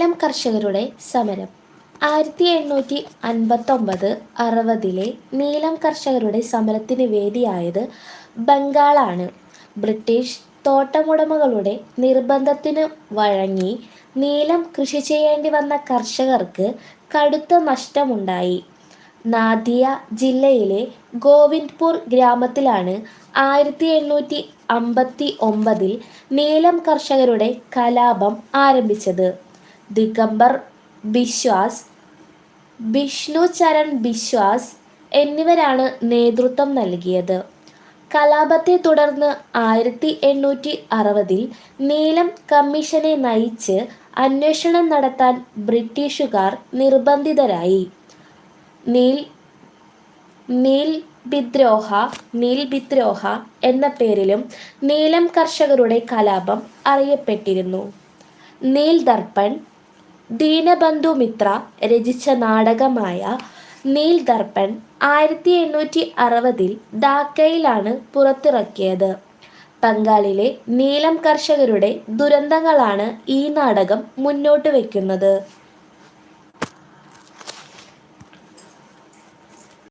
നീലം കർഷകരുടെ സമരം. ആയിരത്തി എണ്ണൂറ്റി അൻപത്തൊമ്പത് അറുപതിലെ നീലം കർഷകരുടെ സമരത്തിന് വേദിയായത് ബംഗാളാണ്. ബ്രിട്ടീഷ് തോട്ടമുടമകളുടെ നിർബന്ധത്തിന് വഴങ്ങി നീലം കൃഷി ചെയ്യേണ്ടി വന്ന കർഷകർക്ക് കടുത്ത നഷ്ടമുണ്ടായി. നാദിയ ജില്ലയിലെ ഗോവിന്ദ്പൂർ ഗ്രാമത്തിലാണ് ആയിരത്തി എണ്ണൂറ്റി അമ്പത്തി ഒമ്പതിൽ നീലം കർഷകരുടെ കലാപം ആരംഭിച്ചത്. ദിഗംബർ ബിശ്വാസ് ബിഷ്ണു ചരൺ ബിശ്വാസ് എന്നിവരാണ് നേതൃത്വം നൽകിയത്. കലാപത്തെ തുടർന്ന് ആയിരത്തി എണ്ണൂറ്റി അറുപതിൽ നീലം കമ്മീഷനെ നയിച്ച് അന്വേഷണം നടത്താൻ ബ്രിട്ടീഷുകാർ നിർബന്ധിതരായി. നീൽ നീൽ ബിദ്രോഹ നീൽ ബിദ്രോഹ എന്ന പേരിലും നീലം കർഷകരുടെ കലാപം അറിയപ്പെട്ടിരുന്നു. നീൽ ദർപ്പൺ ദീനബന്ധു മിത്ര രചിച്ച നാടകമായ നീൽ ദർപ്പൺ ആയിരത്തി എണ്ണൂറ്റി അറുപതിൽ ധാക്കയിലാണ് പുറത്തിറക്കിയത്. ബംഗാളിലെ നീലം കർഷകരുടെ ദുരന്തങ്ങളാണ് ഈ നാടകം മുന്നോട്ട് വയ്ക്കുന്നത്